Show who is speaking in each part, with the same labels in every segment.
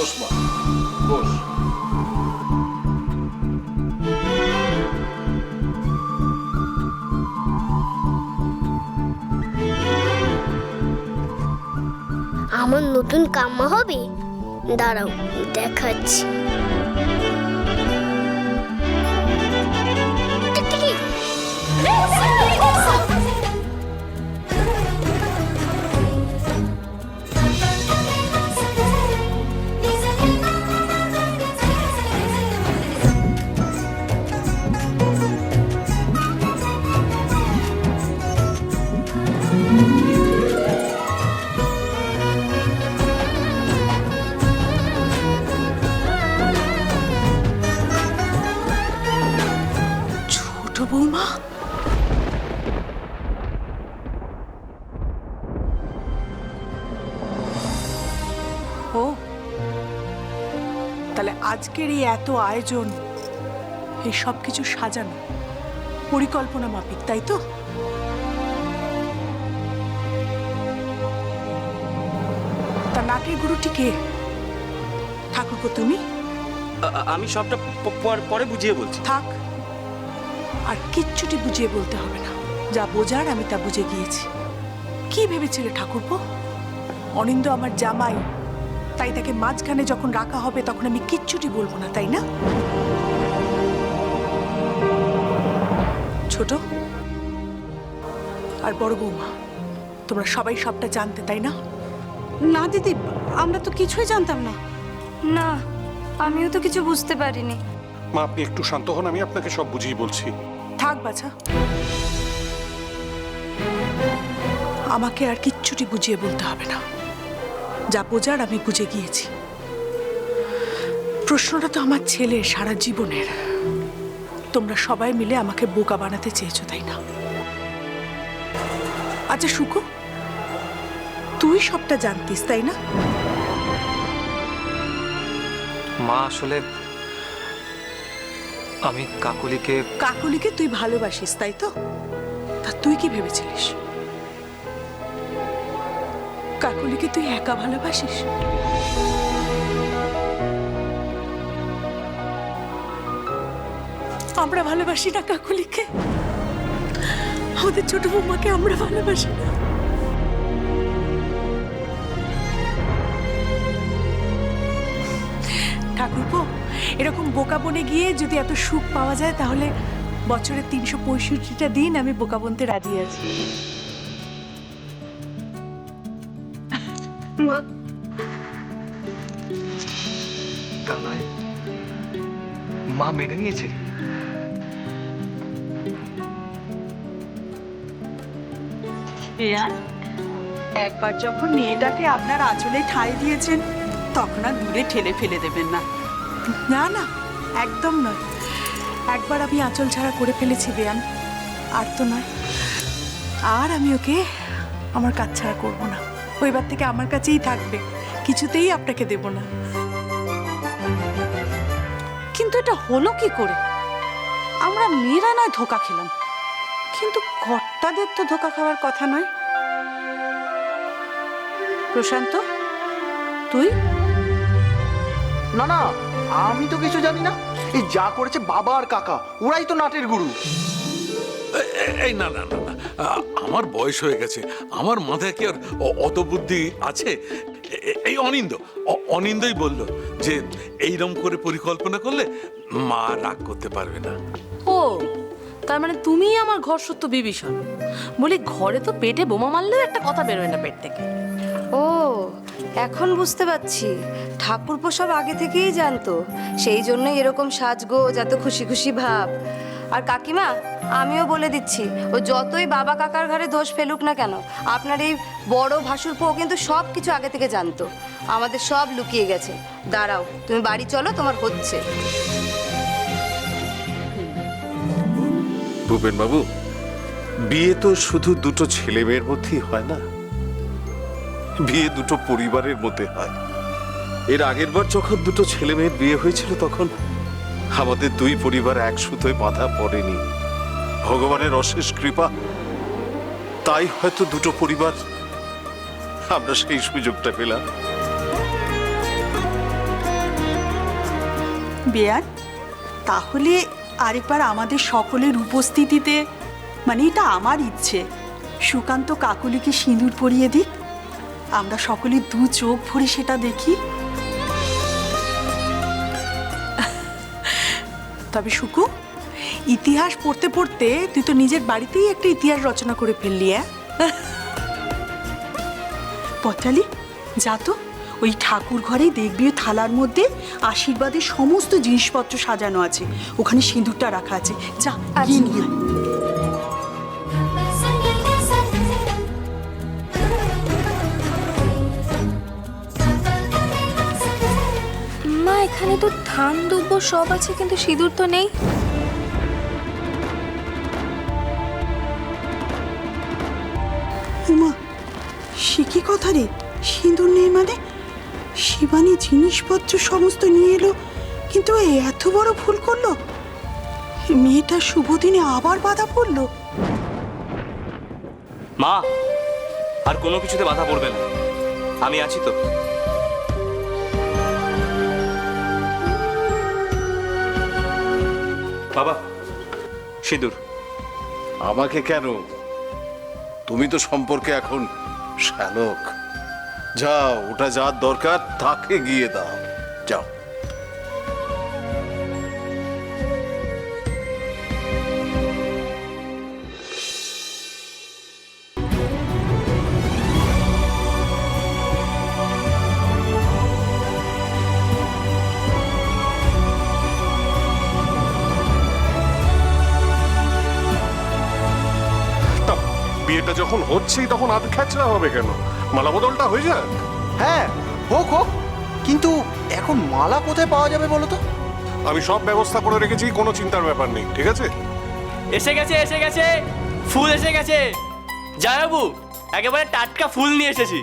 Speaker 1: আমার নতুন কাম্মা হবে? দাঁড়াও দেখাচ্ছি। টিকটিকি।
Speaker 2: আজকের এই এত আয়োজন এই সব কিছু সাজানো পরিকল্পনা মাফিক তাই তো? তা নাটের গুরুটি কে? ঠাকুরপো তুমি?
Speaker 3: আমি সবটা পর- পরে বুঝিয়ে বলছি।
Speaker 2: থাক আর কিচ্ছুটি বুঝিয়ে বলতে হবে না। যা বোঝার আমি তা বুঝে গিয়েছি। কি ভেবেছিলে ঠাকুরপো? অনিন্দ আমার জামাই তাই তাকে মাঝখানে যখন রাখা হবে তখন আমি কিচ্ছুটি বলব না তাই না? ছোট আর বড় বৌমা তোমরা সবাই সবটা জানতে তাই না?
Speaker 4: না দিদি আমরা তো কিছুই জানতাম না।
Speaker 5: না আমিও তো কিছু বুঝতে পারিনি।
Speaker 6: মা আপনি একটু শান্ত হন আমি আপনাকে সব বুঝিয়ে বলছি।
Speaker 2: থাক বাছা। আমাকে আর কিচ্ছুটি বুঝিয়ে বলতে হবে না। যা বোঝার আমি বুঝে গিয়েছি। প্রশ্নটা তো আমার ছেলে সারা জীবনের। তোমরা সবাই মিলে আমাকে বোকা বানাতে চেয়েছো তাই না? আচ্ছা সুকু তুই সবটা জানতিস তাই না?
Speaker 7: মা আসলে আমি কাকুলিকে
Speaker 2: কাকুলিকে তুই ভালোবাসিস তাই তো? তা তুই কি ভেবেছিলিস? কাকুলিকে তুই একা ভালোবাসিস? আমরা ভালোবাসি না কাকুলিকে। আমাদের ছোট বৌমাকে আমরা ভালোবাসি না। ঠাকুরপো, এরকম বোকা বনে গিয়ে যদি এত সুখ পাওয়া যায়, তাহলে বছরের তিনশো পঁয়ষট্টিটা দিন আমি বোকা বনতে রাজি আছি।
Speaker 1: মা
Speaker 7: মেনে নিয়েছে।
Speaker 4: একবার যখন মেয়েটাকে আপনার আঁচলে ঠাঁই দিয়েছেন, তখন আর দূরে ঠেলে ফেলে দেবেন না।
Speaker 2: না না, একদম নয়। একবার আমি আঁচল ছাড়া করে ফেলেছি বেয়ান আর তো নয়। আর আমি ওকে আমার কাজ ছাড়া করব না। ওইবার থেকে আমার কাছেই থাকবে। কিছুতেই আপনাকে দেব না।
Speaker 4: কিন্তু এটা হলো কি করে? আমরা মেয়েরা নয় ধোকা খেলাম। কিন্তু কর্তাদের তো ধোকা খাওয়ার কথা নয়। প্রশান্ত তুই?
Speaker 8: না না আমি তো কিছু জানি না। এই যা করেছে বাবা আর কাকা ওরাই তো নাটের গুরু।
Speaker 9: এই না না না। আমার বয়স হয়ে গেছে। আমার মাথায় কি আর অত বুদ্ধি আছে? এই অনিন্দ অ- অনিন্দই বলল যে এইরকম করে পরিকল্পনা করলে মা রাগ করতে পারবে না।
Speaker 10: ও তার মানে তুমিই আমার ঘর সত্য বিভীষণ। বলি ঘরে তো পেটে বোমা মারলেও একটা কথা বেরোয় না পেট থেকে।
Speaker 5: ও এখন বুঝতে পারছি। ঠাকুরপো সব আগে থেকেই জানতো। সেই জন্যই এরকম সাজগোজ এত খুশি খুশি ভাব। আর কাকিমা, আমিও বলে দিচ্ছি, ও যতই বাবা কাকার ঘরে দোষ ফেলুক না কেন, আপনার এই বড় ভাসুরপো ও কিন্তু সব কিছু আগে থেকে জানতো। আমাদের সব লুকিয়ে গেছে। দাঁড়াও, তুমি বাড়ি চলো, তোমার হচ্ছে।
Speaker 11: ভূপেন বাবু, বিয়ে তো শুধু দুটো ছেলে মেয়ের মধ্যেই হয় না? বিয়ে দুটো পরিবারের মধ্যে হয়। এর আগের বার যখন দুটো ছেলে মেয়ের বিয়ে হয়েছিল, তখন আমাদের দুই পরিবার এক সুতোয় বাঁধা পড়েনি। ভগবানের অশেষ কৃপা, তাই হয়তো দুটো পরিবার আমরা সেই সুযোগটা পেলাম।
Speaker 4: বেয়ান, তাহলে আরেকবার আমাদের সকলের উপস্থিতিতে মানে এটা আমার ইচ্ছে, সুকান্ত কাকুলিকে সিঁদুর পরিয়ে দিক। আমরা সকলে দু চোখ ভরে সেটা দেখি। তবে শুকু ইতিহাস পড়তে পড়তে তুই তো নিজের বাড়িতেই একটা ইতিহাস রচনা করে ফেললি হ্যাঁ পটালি যা তো ওই ঠাকুর ঘরেই দেখবি ওই থালার মধ্যে আশীর্বাদের সমস্ত জিনিসপত্র সাজানো আছে ওখানে সিঁদুরটা রাখা আছে যা গিয়ে নিয়ে
Speaker 12: এখানে তো ধান দুব্বো সব আছে কিন্তু সিঁদুর তো নেই।
Speaker 4: উমা সে কি কথা রে? সিঁদুর নেই মানে? শিবানী জিনিসপত্র সমস্ত নিয়ে এলো কিন্তু এ এত বড় ভুল করল? মেয়েটা শুভ দিনে আবার বাধা পড়ল?
Speaker 3: মা আর কোনো কিছুতে বাধা পড়বে না। আমি আছি তো। বাবা, সিঁদুর।
Speaker 11: আমাকে কেন? তুমি তো সম্পর্কে এখন শ্যালক। যাও, ওটা যার দরকার, তাকে গিয়ে দাও। যাও।
Speaker 6: যখন হচ্ছেই তখন আধ খ্যাচড়া হবে কেন? মালা বদলটা হয়ে যাক।
Speaker 8: হ্যাঁ হোক হোক। কিন্তু এখন মালা কোথায় পাওয়া যাবে বলো তো?
Speaker 6: আমি সব ব্যবস্থা করে রেখেছি কোনো চিন্তার ব্যাপার নেই ঠিক আছে?
Speaker 3: এসে গেছে এসে গেছে। ফুল এসে গেছে। জয়াবু একেবারে টাটকা ফুল নিয়ে এসেছি।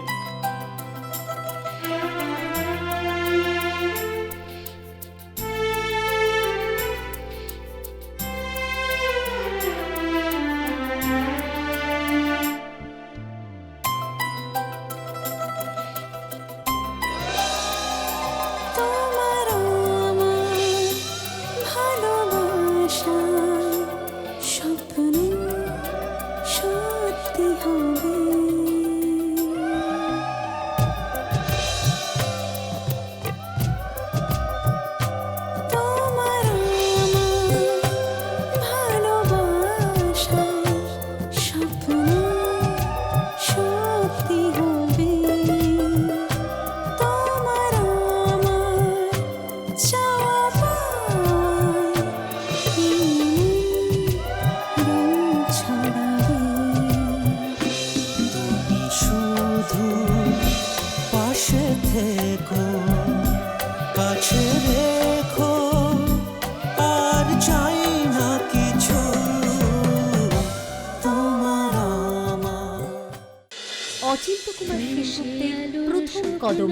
Speaker 13: অচিন্ত কুমার সেনগুপ্তের প্রথম কদম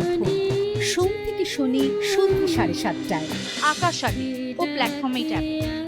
Speaker 13: সোম থেকে শনি সন্ধ্যে সাড়ে সাতটায়।
Speaker 14: আকাশ ও প্ল্যাটফর্মে যাবে।